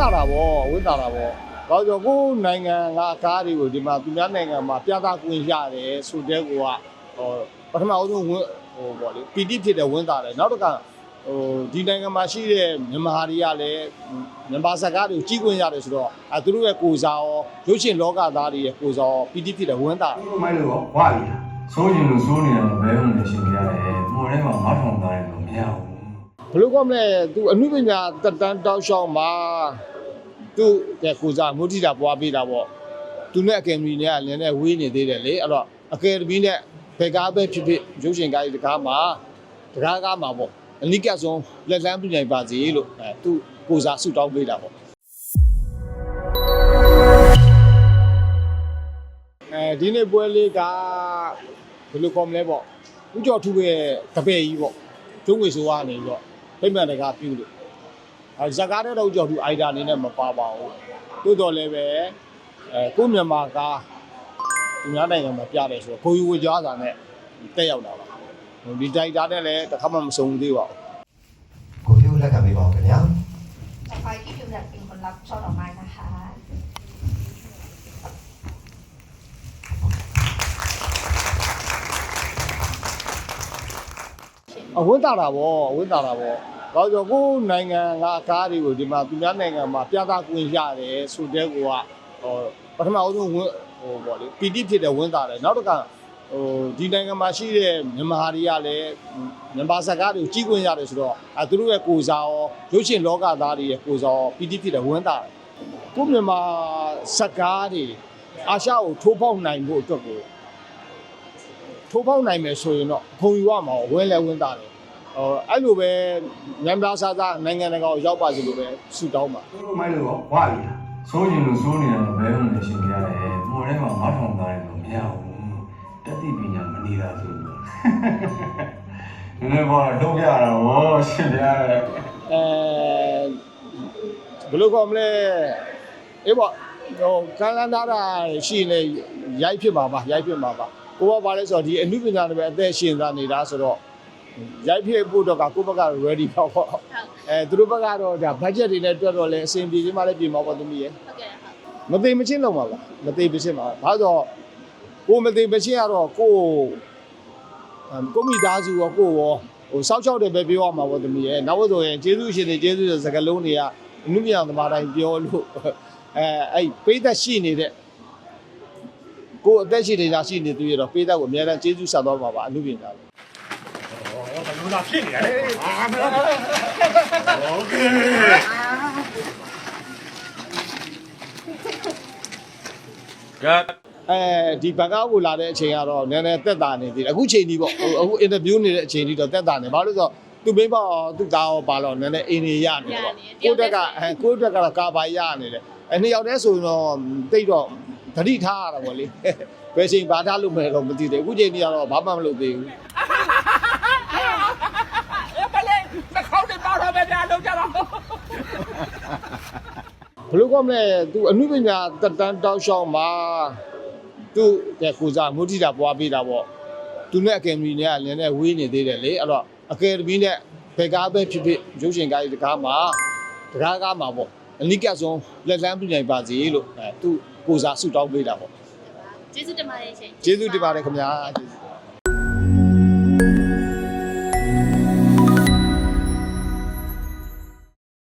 တာတာဗောဝင်းတာတာဗောဘာလို့လဲဆိုတော့ကိုယ်နိုင်ငံကအကားတွေကိုဒီမှာသူများနိုင်ငံမှာပြသကွင်းရတယ်ဆိုတဲ့ကောကဟိုပထမအဆုံးဝင်းဟိုဗောလေပီတိဖြစ်တဲ့ဝင်းတာတယ်နောက်တစ်ခါဟိုဒီနိုင်ငံမှာရှိတဲ့မြန်မာတွေကလည်းမြန်မာစကားတွေကိုကြီးကွင်းရတယ်ဆိုတော့အဲသူတို့ရဲ့ကိုယ်စားရောရုပ်ရှင်လောကသားတွေရဲ့ကိုယ်စားရောပီတိဖြစ်တဲ့ဝင်းတာတယ်မိုက်လို့ဝါပြီလားစိုးရင်လို့စိုးနေတယ်ဘယ်လိုလဲရှင်ပြရတယ်မိုးထဲမှာမထောင်သားတယ်လို့မရဘူး ဘယ်လိုကောမလဲသူအမှုပညာတက်တန်းတောက်လျှောက်မှာသူ့ရဲ့ကိုယ်စားမုဒိတာပွားပေးတာပေါ့သူနဲ့အကယ်ဒမီနဲ့ကလည်းနဲ့ဝေးနေသေးတယ်လေအဲ့တော့အကယ်ဒမီနဲ့ဘယ်ကားပဲဖြစ်ဖြစ်ရုပ်ရှင်ကားကြီးတကားမှာတကားကားမှာပေါ့အနိကဆုံးလက်လန်းပြနိုင်ပါစေလို့အဲသူ့ကိုယ်စားဆုတောင်းပေးတာပေါ့အဲဒီနေ့ပွဲလေးကဘယ်လိုကောမလဲပေါ့ဦးကျော်ထူးရဲ့တပည့်ကြီးပေါ့ကျုံးဝေဆိုကနေပြီးတော့ ပြိမှန်တကားပြုလို့အဲဇကားတဲ့တော့ကြောက်သူအိုက်ဒါအနေနဲ့မပါပါဘူးတိုးတော်လည်းပဲအဲကိုမြန်မာကားဒီများနိုင်ငံမှာပြတယ်ဆိုတော့ကိုယူဝကြားစာနဲ့တက်ရောက်တာပါဒီတိုက်တာနဲ့လည်းတစ်ခါမှမစုံသေးပါဘူး ကိုဖြိုးလက်ကပေးပါဦးခင်ဗျာ จะคอยที่พิมพ์จะเป็นคนรับช่อดอกไม้นะคะ အဝင်းတာတာဗောအဝင်းတာတာဗောဘာလို့လဲဆိုတော့ကိုယ်နိုင်ငံကအကားတွေကိုဒီမှာသူများနိုင်ငံမှာပြသကွင်းရတယ်ဆိုတဲ့ကောကဟိုပထမအဆုံးဝင်းဟိုဗောလေပီတိဖြစ်တဲ့ဝင်းတာတယ်နောက်တစ်ခါဟိုဒီနိုင်ငံမှာရှိတဲ့မြန်မာတွေကလည်းမြန်မာစကားတွေကိုကြီးကွင်းရတယ်ဆိုတော့အဲသူတို့ရဲ့ကိုယ်စားရောရုပ်ရှင်လောကသားတွေရဲ့ကိုယ်စားရောပီတိဖြစ်တဲ့ဝင်းတာတယ်ကိုယ်မြန်မာစကားတွေအာရှကိုထိုးပေါက်နိုင်ဖို့အတွက်ကို ထိုးပေါက်နိုင်မယ်ဆိုရင်တော့ခုံယူရမှာဝင်းလဲဝင်းတာတယ်ဟိုအဲ့လိုပဲမြန်မာစားစားနိုင်ငံတကာကိုရောက်ပါစေလို့ပဲဆုတောင်းပါမိုက်လို့ဝါပြီလားစိုးရင်လို့စိုးနေတယ်ဘယ်လိုလဲရှင်ပြရတယ်မိုးထဲမှာမထောင်သားတယ်လို့မရဘူးတတိပညာမနေတာဆိုလို့နည်းနည်းပေါ်တော့ပြရတာဗောရှင်ပြရတယ်အဲဘယ်လိုကောမလဲအေးပေါ့ဟိုကန်းလန်းသားတာရှိနေရိုက်ဖြစ်မှာပါရိုက်ဖြစ်မှာပါ ကိုကဘာလဲဆိုတော့ဒီအနုပညာတွေပဲအသက်ရှင်သားနေတာဆိုတော့ရိုက်ဖြစ်ဖို့တော့ကကိုယ့်ဘက်က ready ပေါ့ပေါ့အဲသူတို့ဘက်ကတော့ဒါ budget တွေနဲ့တွက်တော့လဲအဆင်ပြေခြင်းမလည်းပြေမှာပေါ့သမီးရဲ့ဟုတ်ကဲ့ဟုတ်မသိမချင်းလုံးပါလားမသိမချင်းပါဘာလို့ဆိုတော့ကိုမသိမချင်းကတော့ကိုအမ်ကိုမိသားစုရောကိုရောဟိုစောက်ချောက်တယ်ပဲပြောရမှာပေါ့သမီးရဲ့နောက်ဆိုရင်ကျေးဇူးရှင်တွေကျေးဇူးတဲ့စကားလုံးတွေကအနုမြာသမားတိုင်းပြောလို့အဲအဲ့ပိသက်ရှိနေတဲ့ ကိုအသက်ရှိနေတာရှိနေသူရတော့ပိသက်ကိုအများအားကျေးဇူးဆက်သွားပါပါအနုမြာလို့ကတ်အဲဒီဘန်ကောက်ကိုလာတဲ့အချိန်ကတော့နည်းနည်းတက်တာနေသေးတယ်အခုချိန်ကြီးပေါ့ဟိုအခုအင်တာဗျူးနေတဲ့အချိန်ကြီးတော့တက်တာနေဘာလို့လဲဆိုတော့သူမိဘရောသူသားရောပါတော့နည်းနည်းအင်းနေရနေပေါ့ကိုတက်ကအဲကိုတက်ကတော့ကာပါရနေတယ်အဲနှစ်ယောက်တည်းဆိုရင်တော့တိတ်တော့ ဓတိထားရတာပေါ့လေဘယ်ချိန်ဘာထားလို့မလဲတော့မသိသေးဘူးအခုချိန်ကြီးကတော့ဘာမှမလုပ်သေးဘူးပလေနှခေါင်းတွေပေါတော့ပဲပြလုံးကြတော့ဘယ်လိုကောမလဲသူအမှုပညာတက်တန်းတောက်လျှောက်မှာသူ့ရဲ့ကိုယ်စားမုဒိတာပွားပေးတာပေါ့သူနဲ့အကယ်ဒမီနဲ့ကလည်းနဲ့ဝေးနေသေးတယ်လေအဲ့တော့အကယ်ဒမီနဲ့ဘယ်ကားပဲဖြစ်ဖြစ်ရုပ်ရှင်ကားကြီးတကားမှာတကားကားမှာပေါ့ အနိကဆုံးလက်လန်းပြနိုင်ပါစေလို့အဲသူ့ကိုယ်စားဆုတောင်းပေးတာပေါ့ကျေးဇူးတင်ပါတယ်ရှင်ကျေးဇူးတင်ပါတယ်ခင်ဗျာကျေးဇူး